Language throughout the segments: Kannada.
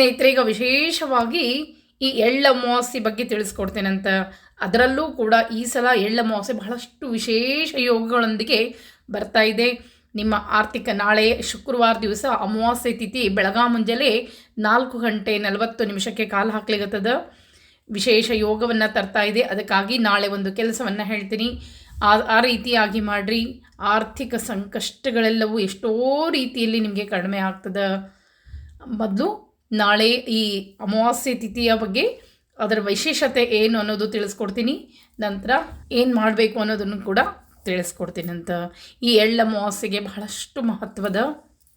ಸ್ನೇಹಿತರೆ, ಈಗ ವಿಶೇಷವಾಗಿ ಈ ಎಳ್ಳ ಅಮಾವಾಸ್ಯೆ ಬಗ್ಗೆ ತಿಳಿಸ್ಕೊಡ್ತೇನಂತ. ಅದರಲ್ಲೂ ಕೂಡ ಈ ಸಲ ಎಳ್ಳ ಅಮಾವಾಸ್ಯೆ ಬಹಳಷ್ಟು ವಿಶೇಷ ಯೋಗಗಳೊಂದಿಗೆ ಬರ್ತಾ ಇದೆ. ನಿಮ್ಮ ಆರ್ಥಿಕ ನಾಳೆ ಶುಕ್ರವಾರ ದಿವಸ ಅಮಾವಾಸ್ಯೆ ತಿಥಿ ಬೆಳಗಾ ಮುಂಜಾನೆ ನಾಲ್ಕು ಗಂಟೆ ನಲವತ್ತು ನಿಮಿಷಕ್ಕೆ ಕಾಲು ಹಾಕ್ಲಿಗತ್ತದ ವಿಶೇಷ ಯೋಗವನ್ನು ತರ್ತಾ ಇದೆ. ಅದಕ್ಕಾಗಿ ನಾಳೆ ಒಂದು ಕೆಲಸವನ್ನು ಹೇಳ್ತೀನಿ. ಆ ಆ ರೀತಿಯಾಗಿ ಮಾಡಿರಿ. ಆರ್ಥಿಕ ಸಂಕಷ್ಟಗಳೆಲ್ಲವೂ ಎಷ್ಟೋ ರೀತಿಯಲ್ಲಿ ನಿಮಗೆ ಕಡಿಮೆ ಆಗ್ತದೆ. ಮೊದಲು ನಾಳೆ ಈ ಅಮಾವಾಸ್ಯೆ ತಿಥಿಯ ಬಗ್ಗೆ ಅದರ ವಿಶೇಷತೆ ಏನು ಅನ್ನೋದು ತಿಳಿಸ್ಕೊಡ್ತೀನಿ. ನಂತರ ಏನು ಮಾಡಬೇಕು ಅನ್ನೋದನ್ನು ಕೂಡ ತಿಳಿಸ್ಕೊಡ್ತೀನಿ ಅಂತ. ಈ ಎಳ್ಳ ಅಮಾವಾಸ್ಯೆಗೆ ಬಹಳಷ್ಟು ಮಹತ್ವದ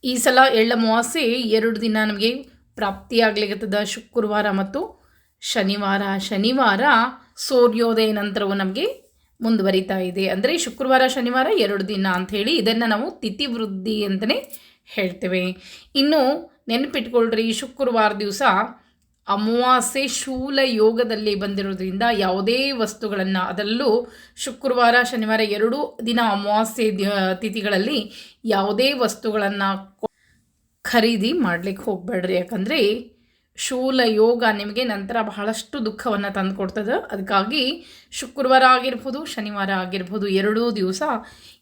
ಈ ಸಲ ಎಳ್ಳ ಅಮಾವಾಸ್ಯೆ ಎರಡು ದಿನ ನಮಗೆ ಪ್ರಾಪ್ತಿಯಾಗಲಿಗತ್ತದ ಶುಕ್ರವಾರ ಮತ್ತು ಶನಿವಾರ. ಶನಿವಾರ ಸೂರ್ಯೋದಯ ನಂತರವು ನಮಗೆ ಮುಂದುವರಿತಾ ಇದೆ. ಅಂದರೆ ಶುಕ್ರವಾರ, ಶನಿವಾರ ಎರಡು ದಿನ ಅಂಥೇಳಿ ಇದನ್ನು ನಾವು ತಿಥಿ ವೃದ್ಧಿ ಅಂತಲೇ ಹೇಳ್ತೇವೆ. ಇನ್ನು ನೆನಪಿಟ್ಕೊಳ್ರಿ, ಶುಕ್ರವಾರ ದಿವಸ ಅಮಾವಾಸ್ಯೆ ಶೂಲ ಯೋಗದಲ್ಲಿ ಬಂದಿರೋದ್ರಿಂದ ಯಾವುದೇ ವಸ್ತುಗಳನ್ನು, ಅದರಲ್ಲೂ ಶುಕ್ರವಾರ, ಶನಿವಾರ ಎರಡೂ ದಿನ ಅಮಾವಾಸ್ಯೆ ತಿಥಿಗಳಲ್ಲಿ ಯಾವುದೇ ವಸ್ತುಗಳನ್ನು ಖರೀದಿ ಮಾಡ್ಲಿಕ್ಕೆ ಹೋಗಬೇಡ್ರಿ. ಯಾಕಂದರೆ ಶೂಲ ಯೋಗ ನಿಮಗೆ ನಂತರ ಬಹಳಷ್ಟು ದುಃಖವನ್ನು ತಂದುಕೊಡ್ತದೆ. ಅದಕ್ಕಾಗಿ ಶುಕ್ರವಾರ ಆಗಿರ್ಬೋದು, ಶನಿವಾರ ಆಗಿರ್ಬೋದು, ಎರಡೂ ದಿವಸ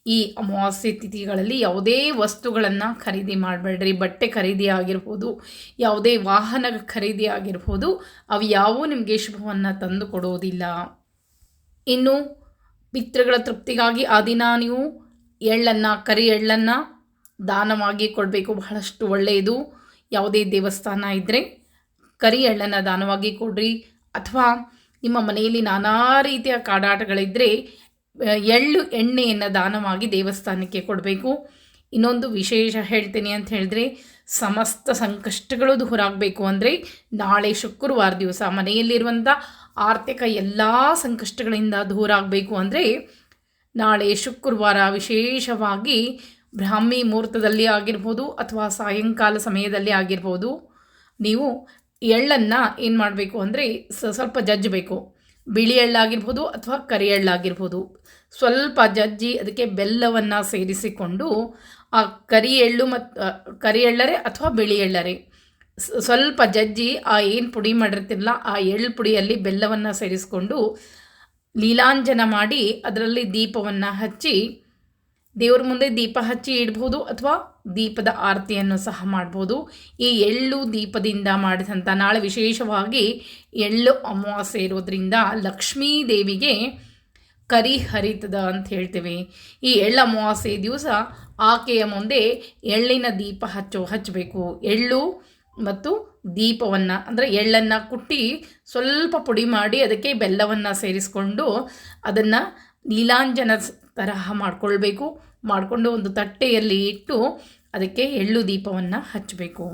ಈ ಅಮಾವಾಸ್ಯೆ ತಿಥಿಗಳಲ್ಲಿ ಯಾವುದೇ ವಸ್ತುಗಳನ್ನು ಖರೀದಿ ಮಾಡಬೇಡ್ರಿ. ಬಟ್ಟೆ ಖರೀದಿ ಆಗಿರ್ಬೋದು, ಯಾವುದೇ ವಾಹನ ಖರೀದಿ ಆಗಿರ್ಬೋದು, ಅವು ಯಾವೂ ನಿಮಗೆ ಶುಭವನ್ನು ತಂದು ಕೊಡೋದಿಲ್ಲ ಇನ್ನು ಪಿತೃಗಳ ತೃಪ್ತಿಗಾಗಿ ಆ ದಿನ ನೀವು ಎಳ್ಳನ್ನು, ಕರಿ ಎಳ್ಳನ್ನು ದಾನವಾಗಿ ಕೊಡಬೇಕು. ಬಹಳಷ್ಟು ಒಳ್ಳೆಯದು. ಯಾವುದೇ ದೇವಸ್ಥಾನ ಇದ್ದರೆ ಕರಿ ಎಳ್ಳನ್ನು ದಾನವಾಗಿ ಕೊಡ್ರಿ. ಅಥವಾ ನಿಮ್ಮ ಮನೆಯಲ್ಲಿ ನಾನಾ ರೀತಿಯ ಕಾಡಾಟಗಳಿದ್ದರೆ ಎಳ್ಳು ಎಣ್ಣೆಯನ್ನು ದಾನವಾಗಿ ದೇವಸ್ಥಾನಕ್ಕೆ ಕೊಡಬೇಕು. ಇನ್ನೊಂದು ವಿಶೇಷ ಹೇಳ್ತೀನಿ ಅಂತ ಹೇಳಿದ್ರೆ, ಸಮಸ್ತ ಸಂಕಷ್ಟಗಳು ದೂರ ಆಗಬೇಕು ಅಂದರೆ, ನಾಳೆ ಶುಕ್ರವಾರ ದಿವಸ ಮನೆಯಲ್ಲಿರುವಂಥ ಆರ್ಥಿಕ ಎಲ್ಲ ಸಂಕಷ್ಟಗಳಿಂದ ದೂರ ಆಗಬೇಕು ಅಂದರೆ, ನಾಳೆ ಶುಕ್ರವಾರ ವಿಶೇಷವಾಗಿ ಬ್ರಾಹ್ಮಿ ಮುಹೂರ್ತದಲ್ಲಿ ಆಗಿರ್ಬೋದು ಅಥವಾ ಸಾಯಂಕಾಲ ಸಮಯದಲ್ಲಿ ಆಗಿರ್ಬೋದು, ನೀವು ಎಳ್ಳನ್ನು ಏನು ಮಾಡಬೇಕು ಅಂದರೆ ಸ್ವಲ್ಪ ಜಜ್ಜಬೇಕು. ಬಿಳಿ ಎಳ್ಳಾಗಿರ್ಬೋದು ಅಥವಾ ಕರಿ ಎಳ್ಳಾಗಿರ್ಬೋದು. ಸ್ವಲ್ಪ ಜಜ್ಜಿ ಅದಕ್ಕೆ ಬೆಲ್ಲವನ್ನು ಸೇರಿಸಿಕೊಂಡು ಆ ಕರಿ ಎಳ್ಳು ಮತ್ತು ಕರಿ ಎಳ್ಳರೆ ಅಥವಾ ಬಿಳಿ ಎಳ್ಳರೆ. ಸ್ವಲ್ಪ ಜಜ್ಜಿ ಆ ಏನು ಪುಡಿ ಮಾಡಿರ್ತಿರಲ್ಲ ಆ ಎಳ್ಳು ಪುಡಿಯಲ್ಲಿ ಬೆಲ್ಲವನ್ನು ಸೇರಿಸಿಕೊಂಡು ಲೀಲಾಂಜನ ಮಾಡಿ ಅದರಲ್ಲಿ ದೀಪವನ್ನು ಹಚ್ಚಿ ದೇವ್ರ ಮುಂದೆ ದೀಪ ಹಚ್ಚಿ ಇಡ್ಬೋದು ಅಥವಾ ದೀಪದ ಆರತಿಯನ್ನು ಸಹ ಮಾಡ್ಬೋದು. ಈ ಎಳ್ಳು ದೀಪದಿಂದ ಮಾಡಿದಂಥ ನಾಳೆ ವಿಶೇಷವಾಗಿ ಎಳ್ಳು ಅಮಾವಾಸ್ಯೆ ಇರೋದ್ರಿಂದ ಲಕ್ಷ್ಮೀ ದೇವಿಗೆ ಕರಿ ಹರಿತದ ಅಂತ ಹೇಳ್ತೇವೆ. ಈ ಎಳ್ಳು ಅಮಾವಾಸ್ಯೆ ದಿವಸ ಆಕೆಯ ಮುಂದೆ ಎಳ್ಳಿನ ದೀಪ ಹಚ್ಚೋ, ಹಚ್ಚಬೇಕು. ಎಳ್ಳು ಮತ್ತು ದೀಪವನ್ನು, ಅಂದರೆ ಎಳ್ಳನ್ನು ಕುಟ್ಟಿ ಸ್ವಲ್ಪ ಪುಡಿ ಮಾಡಿ ಅದಕ್ಕೆ ಬೆಲ್ಲವನ್ನು ಸೇರಿಸ್ಕೊಂಡು ಅದನ್ನು ನೀಲಾಂಜನ ತರಹ ಮಾಡಿಕೊಳ್ಬೇಕು. ಮಾಡಿಕೊಂಡು ಒಂದು ತಟ್ಟೆಯಲ್ಲಿ ಇಟ್ಟು ಅದಕ್ಕೆ ಎಳ್ಳು ದೀಪವನ್ನು ಹಚ್ಚಬೇಕು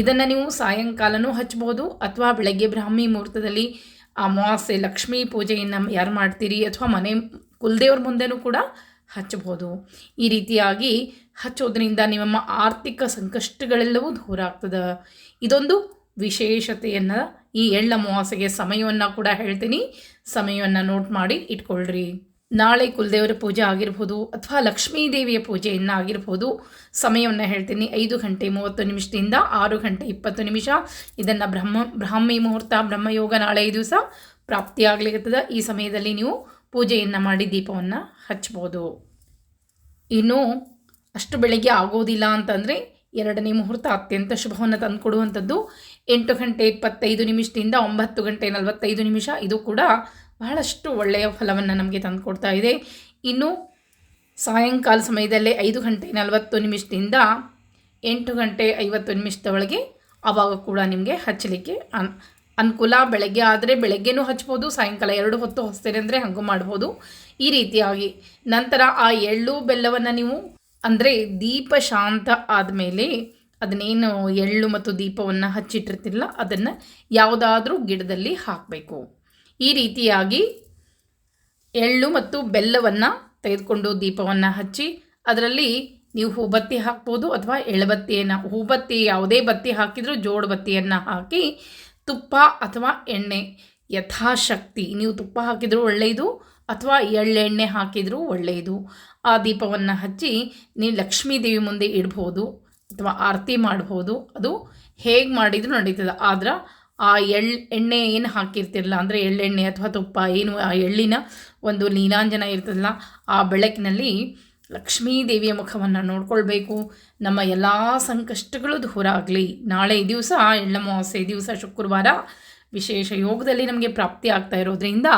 ಇದನ್ನು ನೀವು ಸಾಯಂಕಾಲನೂ ಹಚ್ಬೋದು ಅಥವಾ ಬೆಳಗ್ಗೆ ಬ್ರಾಹ್ಮಿ ಮುಹೂರ್ತದಲ್ಲಿ ಅಮಾವಾಸ್ಯೆ ಲಕ್ಷ್ಮೀ ಪೂಜೆಯನ್ನು ಯಾರು ಮಾಡ್ತೀರಿ ಅಥವಾ ಮನೆ ಕುಲದೇವ್ರ ಮುಂದೆನೂ ಕೂಡ ಹಚ್ಚಬಹುದು ಈ ರೀತಿಯಾಗಿ ಹಚ್ಚೋದ್ರಿಂದ ನಿಮ್ಮ ಆರ್ಥಿಕ ಸಂಕಷ್ಟಗಳೆಲ್ಲವೂ ದೂರ ಆಗ್ತದೆ. ಇದೊಂದು ವಿಶೇಷತೆಯನ್ನು ಈ ಎಳ್ಳ ಅಮಾವಾಸ್ಯೆಗೆ ಸಮಯವನ್ನು ಕೂಡ ಹೇಳ್ತೀನಿ. ಸಮಯವನ್ನು ನೋಟ್ ಮಾಡಿ ಇಟ್ಕೊಳ್ರಿ. ನಾಳೆ ಕುಲದೇವರ ಪೂಜೆ ಆಗಿರ್ಬೋದು ಅಥವಾ ಲಕ್ಷ್ಮೀ ದೇವಿಯ ಪೂಜೆಯನ್ನು ಆಗಿರ್ಬೋದು. ಸಮಯವನ್ನು ಹೇಳ್ತೀನಿ. ಐದು ಗಂಟೆ ಮೂವತ್ತು ನಿಮಿಷದಿಂದ ಆರು ಗಂಟೆ ಇಪ್ಪತ್ತು ನಿಮಿಷ. ಇದನ್ನು ಬ್ರಹ್ಮ, ಬ್ರಾಹ್ಮಿ ಮುಹೂರ್ತ, ಬ್ರಹ್ಮಯೋಗ ನಾಳೆ ದಿವಸ ಪ್ರಾಪ್ತಿಯಾಗ್ಲಿಕ್ಕತ್ತದ ಈ ಸಮಯದಲ್ಲಿ ನೀವು ಪೂಜೆಯನ್ನು ಮಾಡಿ ದೀಪವನ್ನು ಹಚ್ಬೋದು. ಇನ್ನು ಅಷ್ಟು ಬೆಳಗ್ಗೆ ಆಗೋದಿಲ್ಲ ಅಂತಂದರೆ ಎರಡನೇ ಮುಹೂರ್ತ ಅತ್ಯಂತ ಶುಭವನ್ನು ತಂದುಕೊಡುವಂಥದ್ದು. ಎಂಟು ಗಂಟೆ ಇಪ್ಪತ್ತೈದು ನಿಮಿಷದಿಂದ ಒಂಬತ್ತು ಗಂಟೆ ನಲವತ್ತೈದು ನಿಮಿಷ. ಇದು ಕೂಡ ಬಹಳಷ್ಟು ಒಳ್ಳೆಯ ಫಲವನ್ನು ನಮಗೆ ತಂದುಕೊಡ್ತಾ ಇದೆ. ಇನ್ನು ಸಾಯಂಕಾಲ ಸಮಯದಲ್ಲೇ ಐದು ಗಂಟೆ ನಲವತ್ತು ನಿಮಿಷದಿಂದ ಎಂಟು ಗಂಟೆ ಐವತ್ತು ನಿಮಿಷದ ಒಳಗೆ ಆವಾಗ ಕೂಡ ನಿಮಗೆ ಹಚ್ಚಲಿಕ್ಕೆ ಅನ್, ಅನುಕೂಲ. ಬೆಳಗ್ಗೆ ಆದರೆ ಬೆಳಗ್ಗೆನೂ ಹಚ್ಬೋದು, ಸಾಯಂಕಾಲ ಎರಡು ಹೊತ್ತು ಹೊಸ್ತೇನೆ ಅಂದರೆ ಹಂಗೂ ಮಾಡ್ಬೋದು. ಈ ರೀತಿಯಾಗಿ ನಂತರ ಆ ಎಳ್ಳು ಬೆಲ್ಲವನ್ನು ನೀವು ಅಂದರೆ ದೀಪ ಶಾಂತ ಆದಮೇಲೆ ಅದನ್ನೇನು ಎಳ್ಳು ಮತ್ತು ದೀಪವನ್ನು ಹಚ್ಚಿಟ್ಟಿರ್ತಿಲ್ಲ, ಅದನ್ನು ಯಾವುದಾದ್ರೂ ಗಿಡದಲ್ಲಿ ಹಾಕಬೇಕು. ಈ ರೀತಿಯಾಗಿ ಎಳ್ಳು ಮತ್ತು ಬೆಲ್ಲವನ್ನು ತೆಗೆದುಕೊಂಡು ದೀಪವನ್ನು ಹಚ್ಚಿ, ಅದರಲ್ಲಿ ನೀವು ಹೂಬತ್ತಿ ಹಾಕ್ಬೋದು ಅಥವಾ ಎಳಬತ್ತಿಯನ್ನು ಹೂಬತ್ತಿ ಯಾವುದೇ ಬತ್ತಿ ಹಾಕಿದರೂ ಜೋಡು ಬತ್ತಿಯನ್ನು ಹಾಕಿ, ತುಪ್ಪ ಅಥವಾ ಎಣ್ಣೆ ಯಥಾಶಕ್ತಿ, ನೀವು ತುಪ್ಪ ಹಾಕಿದರೂ ಒಳ್ಳೆಯದು ಅಥವಾ ಎಳ್ಳೆಣ್ಣೆ ಹಾಕಿದರೂ ಒಳ್ಳೆಯದು. ಆ ದೀಪವನ್ನು ಹಚ್ಚಿ ನೀವು ಲಕ್ಷ್ಮೀ ದೇವಿ ಮುಂದೆ ಇಡ್ಬೋದು ಅಥವಾ ಆರತಿ ಮಾಡ್ಬೋದು. ಅದು ಹೇಗೆ ಮಾಡಿದರೂ ನಡೀತದೆ. ಆದ್ರೆ ಆ ಎಳ್, ಎಣ್ಣೆ ಏನು ಹಾಕಿರ್ತಿರಲ್ಲ ಅಂದರೆ ಎಳ್ಳೆಣ್ಣೆ ಅಥವಾ ತುಪ್ಪ ಏನು, ಆ ಎಳ್ಳಿನ ಒಂದು ನೀಲಾಂಜನ ಇರ್ತದಲ್ಲ, ಆ ಬೆಳಕಿನಲ್ಲಿ ಲಕ್ಷ್ಮೀ ದೇವಿಯ ಮುಖವನ್ನು ನೋಡ್ಕೊಳ್ಬೇಕು. ನಮ್ಮ ಎಲ್ಲ ಸಂಕಷ್ಟಗಳು ದೂರ ಆಗಲಿ. ನಾಳೆ ದಿವಸ, ಎಳ್ಳಮಾವಾಸ್ಯೆ ದಿವಸ ಶುಕ್ರವಾರ ವಿಶೇಷ ಯೋಗದಲ್ಲಿ ನಮಗೆ ಪ್ರಾಪ್ತಿ ಆಗ್ತಾ ಇರೋದ್ರಿಂದ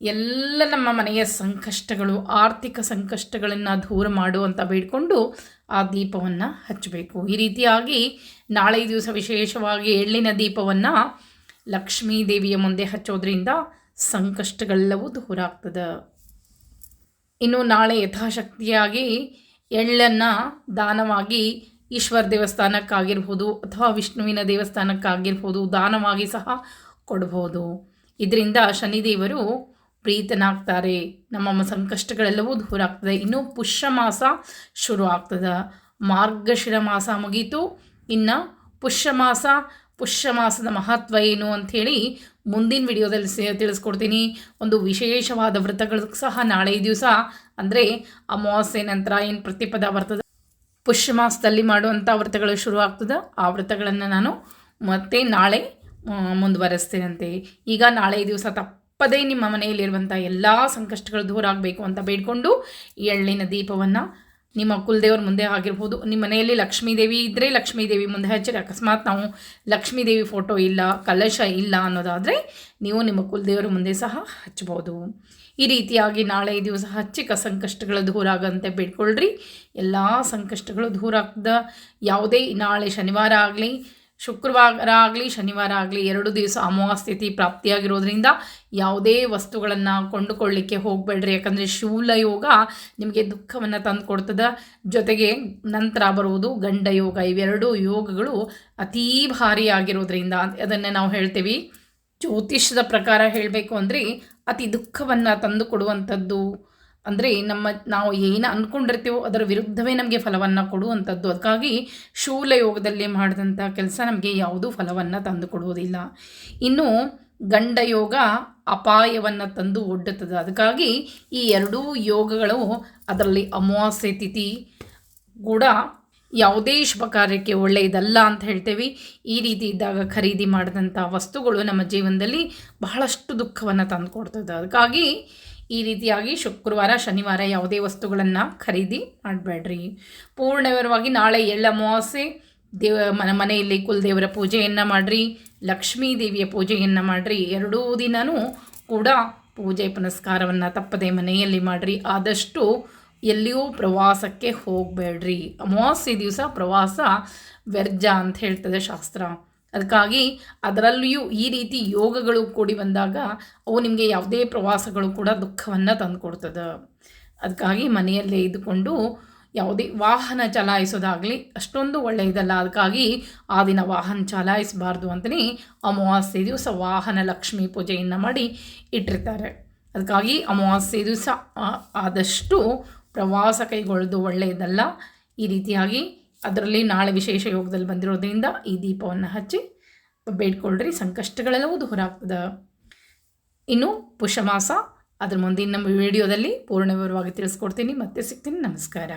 ಎಲ್ಲ ನಮ್ಮ ಮನೆಯ ಸಂಕಷ್ಟಗಳು, ಆರ್ಥಿಕ ಸಂಕಷ್ಟಗಳನ್ನು ದೂರ ಮಾಡು ಅಂತ ಬೇಡಿಕೊಂಡು ಆ ದೀಪವನ್ನು ಹಚ್ಚಬೇಕು. ಈ ರೀತಿಯಾಗಿ ನಾಳೆ ದಿವಸ ವಿಶೇಷವಾಗಿ ಎಳ್ಳಿನ ದೀಪವನ್ನು ಲಕ್ಷ್ಮೀ ದೇವಿಯ ಮುಂದೆ ಹಚ್ಚೋದ್ರಿಂದ ಸಂಕಷ್ಟಗಳೆಲ್ಲವೂ ದೂರ ಆಗ್ತದೆ. ಇನ್ನು ನಾಳೆ ಯಥಾಶಕ್ತಿಯಾಗಿ ಎಳ್ಳನ್ನು ದಾನವಾಗಿ ಈಶ್ವರ ದೇವಸ್ಥಾನಕ್ಕಾಗಿರ್ಬೋದು ಅಥವಾ ವಿಷ್ಣುವಿನ ದೇವಸ್ಥಾನಕ್ಕಾಗಿರ್ಬೋದು ದಾನವಾಗಿ ಸಹ ಕೊಡ್ಬೋದು. ಇದರಿಂದ ಶನಿದೇವರು ಪ್ರೀತನಾಗ್ತಾರೆ. ನಮ್ಮ ಸಂಕಷ್ಟಗಳೆಲ್ಲವೂ ದೂರ ಆಗ್ತದೆ ಇನ್ನು ಪುಷ್ಯ ಮಾಸ ಶುರು ಆಗ್ತದೆ ಮಾರ್ಗಶಿರ ಮಾಸ ಮುಗೀತು. ಇನ್ನು ಪುಷ್ಯ ಮಾಸ ಪುಷ್ಯ ಮಾಸದ ಮಹತ್ವ ಏನು ಅಂಥೇಳಿ ಮುಂದಿನ ವಿಡಿಯೋದಲ್ಲಿ ಸೇ ತಿಳಿಸ್ಕೊಡ್ತೀನಿ. ಒಂದು ವಿಶೇಷವಾದ ವ್ರತಗಳು ಸಹ ನಾಳೆ ದಿವಸ. ಅಂದರೆ ಅಮಾವಾಸ್ಯೆ ನಂತರ ಏನು ಪ್ರತಿಪದ ಬರ್ತದೆ? ಪುಷ್ಯ ಮಾಸದಲ್ಲಿ ಮಾಡುವಂಥ ವ್ರತಗಳು ಶುರು ಆಗ್ತದೆ ಆ ವ್ರತಗಳನ್ನು ನಾನು ಮತ್ತೆ ನಾಳೆ ಮುಂದುವರೆಸ್ತೇನಂತೆ. ಈಗ ನಾಳೆ ದಿವಸ ತಪ್ಪದೇ ನಿಮ್ಮ ಮನೆಯಲ್ಲಿರುವಂಥ ಎಲ್ಲ ಸಂಕಷ್ಟಗಳು ದೂರ ಆಗಬೇಕು ಅಂತ ಬೇಡಿಕೊಂಡು ಈ ಎಳ್ಳಿನ ದೀಪವನ್ನು ನಿಮ್ಮ ಕುಲದೇವ್ರ ಮುಂದೆ ಆಗಿರ್ಬೋದು ನಿಮ್ಮ ಮನೆಯಲ್ಲಿ ಲಕ್ಷ್ಮೀದೇವಿ ಇದ್ದರೆ ಲಕ್ಷ್ಮೀದೇವಿ ಮುಂದೆ ಹಚ್ಚಿರಿ. ಅಕಸ್ಮಾತ್ ನಾವು ಲಕ್ಷ್ಮೀದೇವಿ ಫೋಟೋ ಇಲ್ಲ, ಕಲಶ ಇಲ್ಲ ಅನ್ನೋದಾದರೆ ನೀವು ನಿಮ್ಮ ಕುಲದೇವರ ಮುಂದೆ ಸಹ ಹಚ್ಬೋದು. ಈ ರೀತಿಯಾಗಿ ನಾಳೆ ದಿವಸ ಹಚ್ಚಿಕ ಸಂಕಷ್ಟಗಳು ದೂರ ಆಗಂತೆ ಬಿಟ್ಕೊಳ್ರಿ ಎಲ್ಲ ಸಂಕಷ್ಟಗಳು ದೂರ ಆಗ್ದ ಯಾವುದೇ ನಾಳೆ ಶನಿವಾರ ಆಗಲಿ ಶುಕ್ರವಾರ ಆಗಲಿ ಶನಿವಾರ ಆಗಲಿ ಎರಡು ದಿವಸ ಅಮಾವಾಸ್ಯತಿ ಪ್ರಾಪ್ತಿಯಾಗಿರೋದ್ರಿಂದ ಯಾವುದೇ ವಸ್ತುಗಳನ್ನು ಕೊಂಡುಕೊಳ್ಳಿಕ್ಕೆ ಹೋಗಬೇಡ್ರಿ. ಯಾಕಂದರೆ ಶೂಲ ಯೋಗ ನಿಮಗೆ ದುಃಖವನ್ನು ತಂದು ಕೊಡ್ತದೆ ಜೊತೆಗೆ ನಂತರ ಬರುವುದು ಗಂಡ ಯೋಗ. ಇವೆರಡು ಯೋಗಗಳು ಅತೀ ಭಾರಿ ಆಗಿರೋದ್ರಿಂದ ಅದನ್ನೇ ನಾವು ಹೇಳ್ತೀವಿ. ಜ್ಯೋತಿಷ್ಯದ ಪ್ರಕಾರ ಹೇಳಬೇಕು ಅಂದರೆ ಅತಿ ದುಃಖವನ್ನು ತಂದು ಕೊಡುವಂಥದ್ದು ಅಂದರೆ ನಮ್ಮ ನಾವು ಏನು ಅಂದ್ಕೊಂಡಿರ್ತೀವೋ ಅದರ ವಿರುದ್ಧವೇ ನಮಗೆ ಫಲವನ್ನು ಕೊಡುವಂಥದ್ದು. ಅದಕ್ಕಾಗಿ ಶೂಲ ಯೋಗದಲ್ಲಿ ಮಾಡಿದಂಥ ಕೆಲಸ ನಮಗೆ ಯಾವುದೂ ಫಲವನ್ನು ತಂದು ಕೊಡುವುದಿಲ್ಲ. ಇನ್ನು ಗಂಡ ಯೋಗ ಅಪಾಯವನ್ನು ತಂದು ಒಡ್ಡುತ್ತದೆ ಅದಕ್ಕಾಗಿ ಈ ಎರಡೂ ಯೋಗಗಳು ಅದರಲ್ಲಿ ಅಮಾವಾಸ್ಯೆ ತಿಥಿ ಕೂಡ ಯಾವುದೇ ಶುಭ ಕಾರ್ಯಕ್ಕೆ ಒಳ್ಳೆಯದಲ್ಲ ಅಂತ ಹೇಳ್ತೇವೆ. ಈ ರೀತಿ ಇದ್ದಾಗ ಖರೀದಿ ಮಾಡಿದಂಥ ವಸ್ತುಗಳು ನಮ್ಮ ಜೀವನದಲ್ಲಿ ಬಹಳಷ್ಟು ದುಃಖವನ್ನು ತಂದುಕೊಡ್ತದೆ ಅದಕ್ಕಾಗಿ ಈ ರೀತಿಯಾಗಿ ಶುಕ್ರವಾರ, ಶನಿವಾರ ಯಾವುದೇ ವಸ್ತುಗಳನ್ನು ಖರೀದಿ ಮಾಡಬೇಡ್ರಿ. ಪೂರ್ಣವರವಾಗಿ ನಾಳೆ ಎಳ್ಳ ಅಮಾವಾಸ್ಯೆ, ದೇವ, ಮನ, ಮನೆಯಲ್ಲಿ ಕುಲದೇವರ ಪೂಜೆಯನ್ನು ಮಾಡಿರಿ, ಲಕ್ಷ್ಮೀ ದೇವಿಯ ಪೂಜೆಯನ್ನು ಮಾಡಿರಿ. ಎರಡೂ ದಿನವೂ ಕೂಡ ಪೂಜೆ ಪುನಸ್ಕಾರವನ್ನು ತಪ್ಪದೆ ಮನೆಯಲ್ಲಿ ಮಾಡಿರಿ. ಆದಷ್ಟು ಎಲ್ಲಿಯೂ ಪ್ರವಾಸಕ್ಕೆ ಹೋಗಬೇಡ್ರಿ. ಅಮಾವಾಸ್ಯೆ ದಿವಸ ಪ್ರವಾಸ ವ್ಯರ್ಜ ಅಂತ ಹೇಳ್ತದೆ ಶಾಸ್ತ್ರ. ಅದಕ್ಕಾಗಿ ಅದರಲ್ಲಿಯೂ ಈ ರೀತಿ ಯೋಗಗಳು ಕೂಡಿ ಬಂದಾಗ ಅವು ನಿಮಗೆ ಯಾವುದೇ ಪ್ರವಾಸಗಳು ಕೂಡ ದುಃಖವನ್ನು ತಂದುಕೊಡ್ತದೆ. ಅದಕ್ಕಾಗಿ ಮನೆಯಲ್ಲೇ ಇದ್ದುಕೊಂಡು ಯಾವುದೇ ವಾಹನ ಚಲಾಯಿಸೋದಾಗಲಿ ಅಷ್ಟೊಂದು ಒಳ್ಳೆಯದಲ್ಲ ಅದಕ್ಕಾಗಿ ಆ ದಿನ ವಾಹನ ಚಲಾಯಿಸಬಾರ್ದು ಅಂತಲೇ ಅಮಾವಾಸ್ಯೆ ದಿವಸ ವಾಹನ ಲಕ್ಷ್ಮಿ ಪೂಜೆಯನ್ನು ಮಾಡಿ ಇಟ್ಟಿರ್ತಾರೆ. ಅದಕ್ಕಾಗಿ ಅಮಾವಾಸ್ಯೆ ದಿವಸ ಆದಷ್ಟು ಪ್ರವಾಸ ಕೈಗೊಳ್ಳೋದು ಒಳ್ಳೆಯದಲ್ಲ. ಈ ರೀತಿಯಾಗಿ ಅದರಲ್ಲಿ ನಾಳೆ ವಿಶೇಷ ಯೋಗದಲ್ಲಿ ಬಂದಿರೋದ್ರಿಂದ ಈ ದೀಪವನ್ನು ಹಚ್ಚಿ ಬೇಡ್ಕೊಳ್ರಿ ಸಂಕಷ್ಟಗಳೆಲ್ಲವೂ ದೂರ ಆಗ್ತದೆ ಇನ್ನು ಪುಷಮಾಸ ಅದ್ರ ಮುಂದಿನ ನಮ್ಮ ವಿಡಿಯೋದಲ್ಲಿ ಪೂರ್ಣ ವಿವರವಾಗಿ ತಿಳಿಸ್ಕೊಡ್ತೀನಿ. ಮತ್ತೆ ಸಿಗ್ತೀನಿ. ನಮಸ್ಕಾರ.